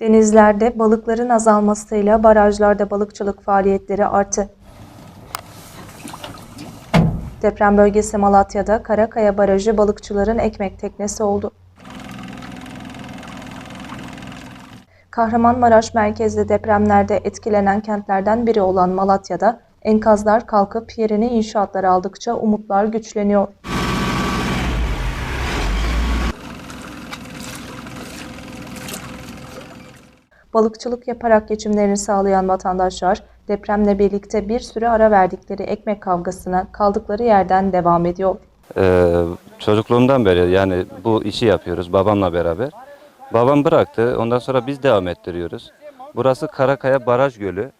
Denizlerde balıkların azalmasıyla barajlarda balıkçılık faaliyetleri arttı. Deprem bölgesi Malatya'da Karakaya Barajı balıkçıların ekmek teknesi oldu. Kahramanmaraş merkezli depremlerde etkilenen kentlerden biri olan Malatya'da enkazlar kalkıp yerini inşaatlar aldıkça umutlar güçleniyor. Balıkçılık yaparak geçimlerini sağlayan vatandaşlar depremle birlikte bir süre ara verdikleri ekmek kavgasına kaldıkları yerden devam ediyor. Ee, çocukluğumdan beri yani bu işi yapıyoruz babamla beraber. Babam bıraktı. Ondan sonra biz devam ettiriyoruz. Burası Karakaya Baraj Gölü.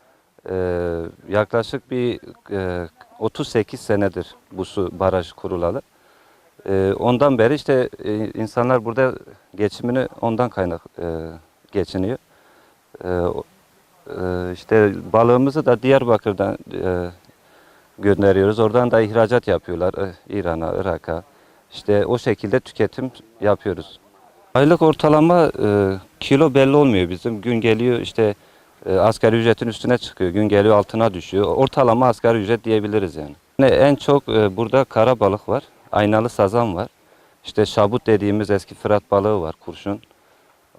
Ee, yaklaşık bir e, 38 senedir bu su baraj kurulalı. Ee, ondan beri işte e, insanlar burada geçimini ondan kaynak e, geçiniyor. Ee, e, işte balığımızı da Diyarbakır'dan e, gönderiyoruz. Oradan da ihracat yapıyorlar e, İran'a, Irak'a. İşte o şekilde tüketim yapıyoruz. Aylık ortalama e, kilo belli olmuyor bizim. Gün geliyor işte e, asgari ücretin üstüne çıkıyor. Gün geliyor altına düşüyor. Ortalama asgari ücret diyebiliriz yani. Yani en çok e, burada kara balık var. Aynalı sazan var. İşte şabut dediğimiz eski fırat balığı var, kurşun.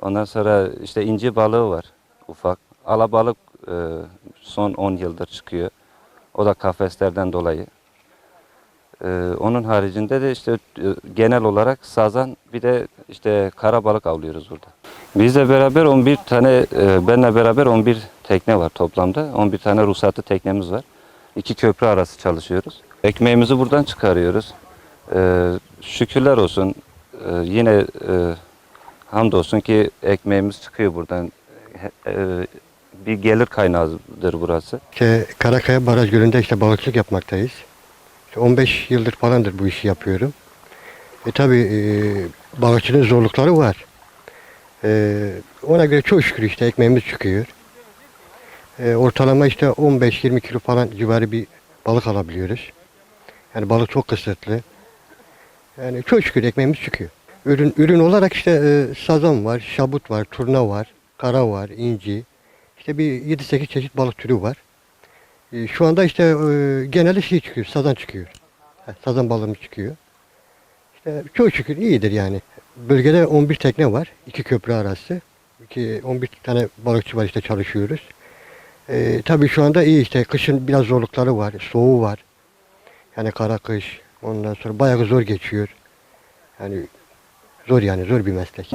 Ondan sonra işte inci balığı var, ufak. Alabalık e, son 10 yıldır çıkıyor. O da kafeslerden dolayı. Ee, onun haricinde de işte e, genel olarak sazan bir de işte kara balık avlıyoruz burada. Bizle beraber 11 tane, e, benle beraber 11 tekne var toplamda. 11 tane ruhsatlı teknemiz var. İki köprü arası çalışıyoruz. Ekmeğimizi buradan çıkarıyoruz. Ee, şükürler olsun e, yine e, hamdolsun ki ekmeğimiz çıkıyor buradan. E, bir gelir kaynağıdır burası. İşte Karakaya Baraj Gölü'nde işte balıkçılık yapmaktayız. İşte 15 yıldır falandır bu işi yapıyorum. E tabi balıkçılığın zorlukları var. E, ona göre çok şükür işte ekmeğimiz çıkıyor. E, ortalama işte 15-20 kilo falan civarı bir balık alabiliyoruz. Yani balık çok kısıtlı. Yani çok şükür ekmeğimiz çıkıyor. Ürün, ürün olarak işte e, sazan var, şabut var, turna var, kara var, inci. İşte bir 7-8 çeşit balık türü var. E, Şu anda işte e, genelde şey çıkıyor, sazan çıkıyor. Ha, Sazan balığımız çıkıyor. İşte çok şükür iyidir yani. Bölgede 11 tekne var, iki köprü arası. İki, 11 tane balıkçı var işte çalışıyoruz. E, tabii şu anda iyi işte, kışın biraz zorlukları var, soğuğu var. Yani kara kış, ondan sonra bayağı zor geçiyor. Yani zor yani, zor bir meslek.